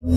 สวัสดี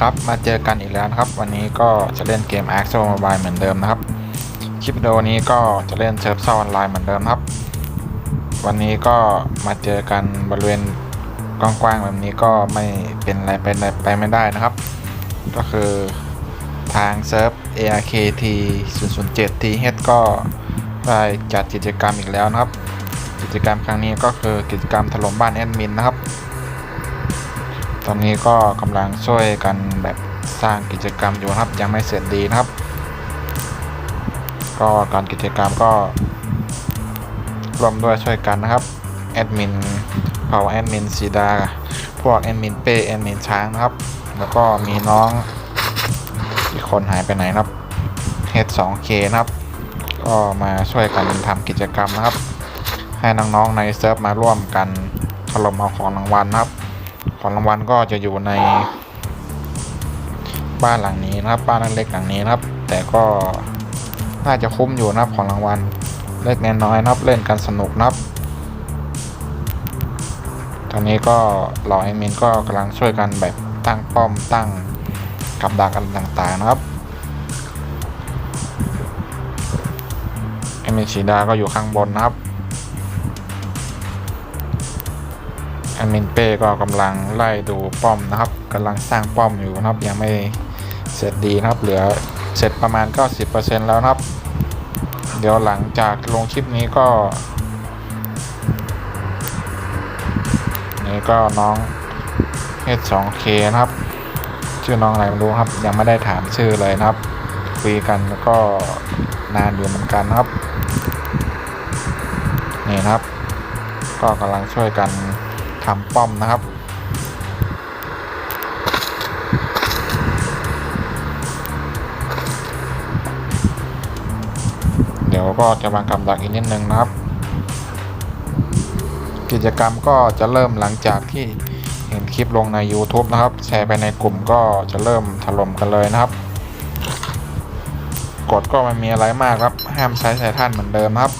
ครับ มาเจอกันอีกแล้วนะครับ วันนี้ก็จะเล่นเกม a x o Mobile เหมือนเดิมนะครับ คลิปวิดีโอนี้ก็จะเล่นเซิร์ฟเซอร์ออนไลน์เหมือนเดิมครับ วันนี้ก็มาเจอกันบริเวณกว้างๆแบบนี้ก็ไม่เป็นอะไรไปไหนไปไม่ได้นะครับ ก็คือ ทางเซิร์ฟ ARKT 007 TH ก็ได้จัดกิจกรรมอีกแล้วนะครับ กิจกรรมครั้งนี้ก็คือกิจกรรมถล่มบ้านแอดมินนะครับ ตอนนี้ก็กำลังช่วยกันแบบสร้างกิจกรรมอยู่ครับยังไม่เสร็จดีนะครับ ก็การกิจกรรมก็ร่วมด้วยช่วยกันนะครับแอดมินเผาแอดมินซีดา พวกแอดมินเป้แอดมินช้างนะครับ แล้วก็มีน้อง อีกคนหายไปไหนนะครับ H2K นะครับ ก็มาช่วยกันทำกิจกรรมนะครับ ให้น้องๆในเซิร์ฟมาร่วมกันถล่มเอาของรางวัลนะครับ ของรางวัลก็จะอยู่ใน บ้านหลังนี้นะครับบ้านเล็กหลังนี้นะครับ แต่ก็น่าจะคุ้มอยู่นะครับของรางวัลเล็กน้อยนะครับเล่นกันสนุกนะครับตอนนี้ก็หล่อแอดมินก็กำลังช่วยกันแบบตั้งป้อมตั้ง กับดักอะไรต่างๆนะครับแอดมิดาก็อยู่ข้างบนนะครับแอดมินเป้ก็กำลังไล่ดูป้อมนะครับกำลังสร้างป้อมอยู่นะครับ ยังไม่เสร็จดีนะครับ เหลือเสร็จประมาณ 90%แล้วนะครับ เดี๋ยวหลังจากลงคลิปนี้ก็ นี่ก็น้อง H2K นะครับ ชื่อน้องอะไรไม่รู้ครับ ยังไม่ได้ถามชื่อเลยนะครับคุยกันแล้วก็นานอยู่เหมือนกันนะครับนี่นะครับ ก็กำลังช่วยกันทำป้อมนะครับเดี๋ยวก็จะวางกำลังอีกนิดนึงนะครับ กิจกรรมก็จะเริ่มหลังจากที่ เห็นคลิปลงใน YouTube นะครับ แชร์ไปในกลุ่มก็จะเริ่มถล่มกันเลยนะครับกฎก็ไม่มีอะไรมากครับ ห้ามใช้สายท่านเหมือนเดิมครับ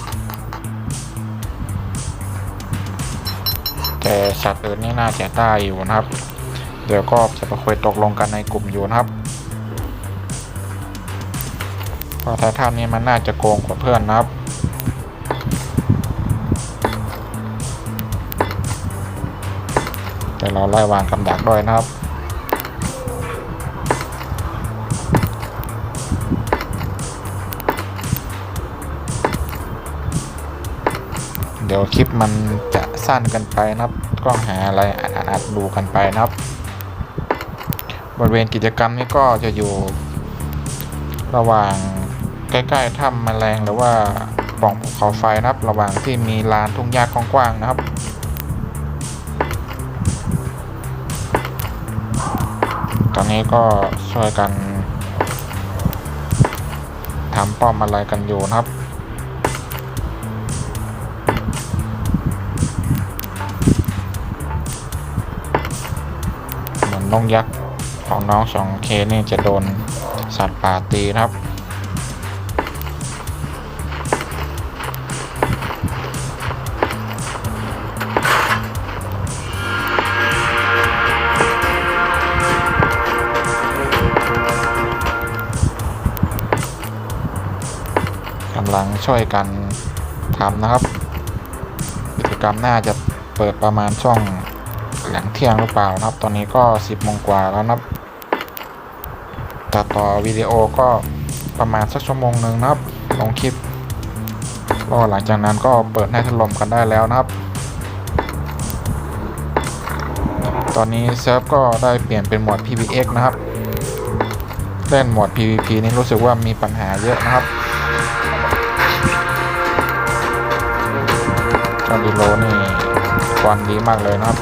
แต่สัตว์อื่นนี่น่าจะได้อยู่นะครับ เดี๋ยวก็จะไปคุยตกลงกันในกลุ่มอยู่นะครับเพราะไททันนี้มันน่าจะโกงกว่าเพื่อนนะครับ เราไล่วางกำดักด้วยนะครับเดี๋ยวคลิปมันจะสั้นกันไปนะครับก็หาอะไรอัดดูกันไปนะครับ บริเวณกิจกรรมนี้ก็จะอยู่ ระหว่างใกล้ๆถ้ำแมลงหรือว่าปล่องภูเขาไฟนะครับ ระหว่างที่มีลานทุ่งหญ้ากว้างๆนะครับ อนนี้ก็ช่วยกันทำป้อมอะไรกันอยู่นะครับ เหมือนนกยักษ์ของน้องสองเคนี่จะโดนสัตว์ป่าตีนะครับ ลังช่วยกันทำนะครับ กิจกรรมน่าจะเปิดประมาณช่วงหลังเที่ยงหรือเปล่านะครับ ตอนนี้ก็10โมงกว่าแล้วนะครับตัดต่อวิดีโอก็ประมาณสักชั่วโมงหนึ่งนะครับลงคลิปก็หลังจากนั้นก็เปิดให้ถล่มกันได้แล้วนะครับ ตอนนี้เซิร์ฟก็ได้เปลี่ยนเป็นหมวด PVX นะครับ เล่นหมวด PVP นี่รู้สึกว่ามีปัญหาเยอะนะครับ จอดิโลนี่ควันดีมากเลยนะครับ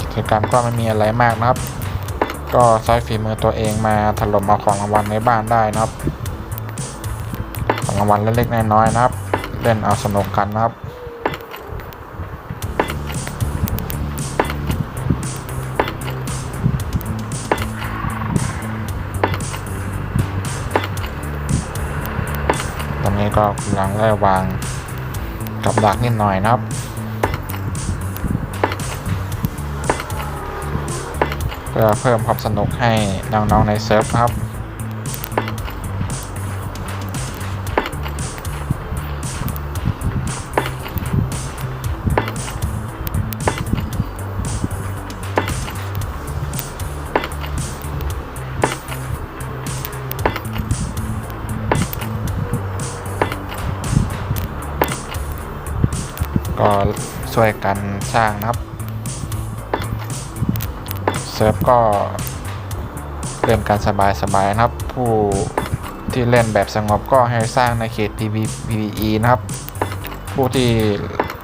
กิจกรรมก็ไม่มีอะไรมากนะครับ ก็ใช้ฝีมือตัวเองมาถล่มเอาของรางวัลในบ้านได้นะครับ ของรางวัลเล็กๆน้อยๆนะครับ เล่นเอาสนุกกันนะครับตอนนี้ก็กำลังไล่วางกับดักนิดหน่อยนะครับ พื่อเพิ่มความสนุกให้น้องๆในเซิร์ฟครับก็ช่วยกันสร้างนะครับ เซิร์ฟก็เริ่มการสบายๆนะครับ ผู้ที่เล่นแบบสงบก็ให้สร้างในเขต PV PVE นะครับ ผู้ที่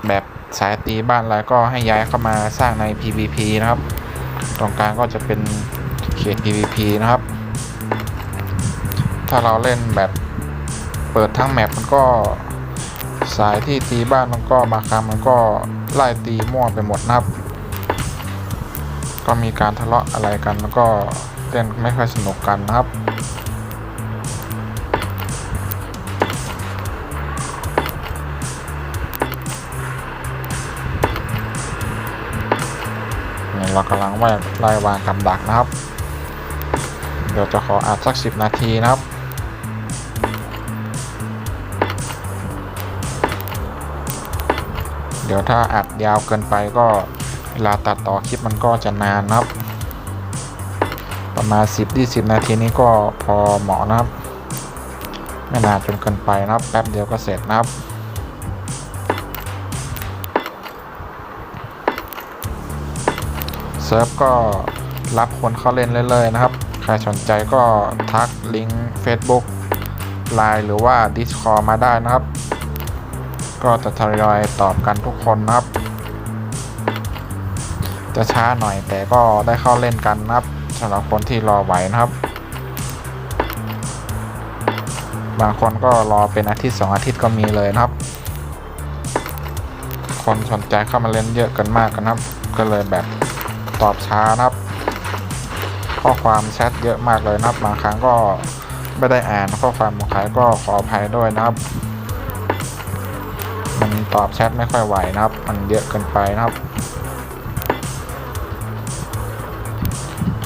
แบบสายตีบ้านอะไรก็ให้ย้ายเข้ามาสร้างใน PVP นะครับ ตรงกลางก็จะเป็นเขต PVP นะครับ ถ้าเราเล่นแบบเปิดทั้งแมปมันก็สายที่ตีบ้านมันก็บางครั้งมันก็ไล่ตีมั่วไปหมดนะครับ ก็มีการทะเลาะอะไรกันแล้วก็เล่นไม่ค่อยสนุกกันนะครับนี่เรากำลังไล่ไล่วางกับดักนะครับ เดี๋ยวจะขออัดสักสิบนาทีนะครับเดี๋ยวถ้าอัดยาวเกินไปก็ เวลาตัดต่อคลิปมันก็จะนานนะครับ ประมาณ 10-20 นาทีนี้ก็พอเหมาะนะครับ ไม่นานจนเกินไปนะครับ แป๊บเดียวก็เสร็จนะครับเซิร์ฟก็รับคนเข้าเล่นเรื่อยๆนะครับ ใครสนใจก็ทักลิงก์ Facebook Line หรือว่า Discord มาได้นะครับ ก็จะทยอยตอบกันทุกคนนะครับ จะช้าหน่อยแต่ก็ได้เข้าเล่นกันนะครับสำหรับคนที่รอไหวนะครับ บางคนก็รอเป็นอาทิตย์สองอาทิตย์ก็มีเลยนะครับ คนสนใจเข้ามาเล่นเยอะกันมากกันครับ ก็เลยแบบตอบช้านะครับ ข้อความแชทเยอะมากเลยนะครับ บางครั้งก็ไม่ได้อ่านข้อความบางใครก็ขออภัยด้วยนะครับมันตอบแชทไม่ค่อยไหวนะครับ มันเยอะเกินไปนะครับ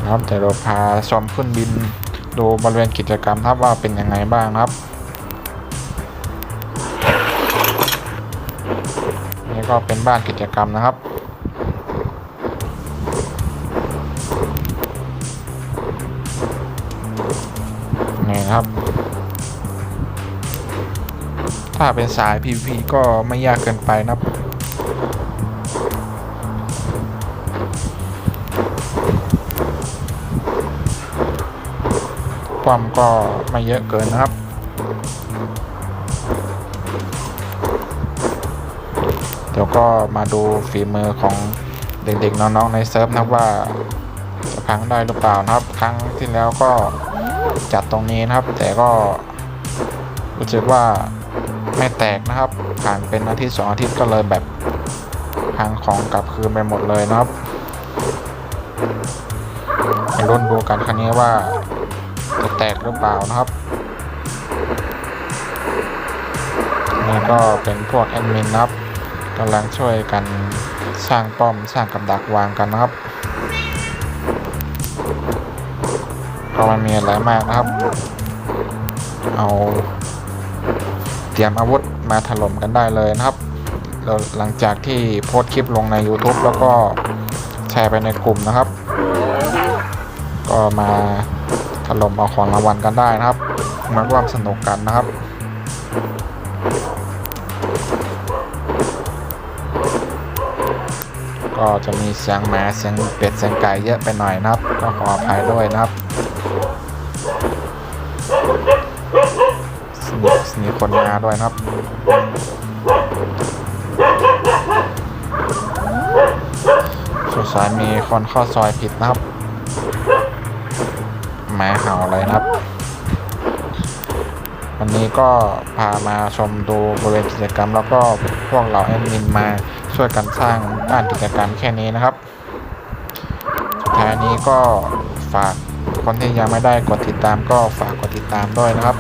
นะครับเดี๋ยวเราพาชมขึ้นบินดูบริเวณกิจกรรมครับว่าเป็นยังไงบ้างครับนี่ก็เป็นบ้านกิจกรรมนะครับนี่ครับ ถ้าเป็นสาย PVP ก็ไม่ยากเกินไปนะครับ ความก็ไม่เยอะเกินนะครับ เดี๋ยวก็มาดูฝีมือของเด็กๆน้องๆในเซิร์ฟนะว่าจะพังได้หรือเปล่านะครับ ครั้งที่แล้วก็จัดตรงนี้นะครับ แต่ก็รู้สึกว่าไม่แตกนะครับ ผ่านเป็นอาทิตย์สองอาทิตย์ก็เลยแบบพังของกลับคืนไปหมดเลยนะครับมาลุ้นดูกันครั้งนี้ว่า จะแตกหรือเปล่านะครับนี่ก็เป็นพวกแอดมินนะครับกำลังช่วยกันสร้างป้อมสร้างกับดักวางกันนะครับก็ไมันมีอะไรมากนะครับ เอาเตรียมอาวุธมาถล่มกันได้เลยนะครับแล้วหลังจากที่โพสคลิปลงใน YouTube แล้วก็แชร์ไปในกลุ่มนะครับ ก็มา ถล่มเอาของรางวัลกันได้นะครับ มาร่วมสนุกกันนะครับก็จะมีเสียงหมาเสียงเป็ดเสียงไก่เยอะไปหน่อยนะครับ ก็ขออภัยด้วยนะครับมีมีคนมาด้วยนะครับสสัยมีคนเข้าซอยผิดนะครับ หมาเห่าอะไรนะครับ วันนี้ก็พามาชมดูบริเวณกิจกรรม แล้วก็พวกเราแอดมินมาช่วยกันสร้างบ้านกิจกรรมแค่นี้นะครับสุดท้ายนี้ก็ฝากคนที่ยังไม่ได้กดติดตามก็ฝากกดติดตามด้วยนะครับ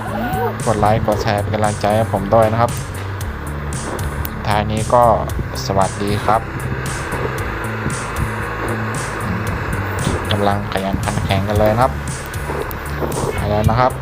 กดไลค์กดแชร์เป็นกำลังใจให้ผมด้วยนะครับท้ายนี้ก็สวัสดีครับกำลังขยันขันแข็งกันเลยนะครับ แล้วนะครับ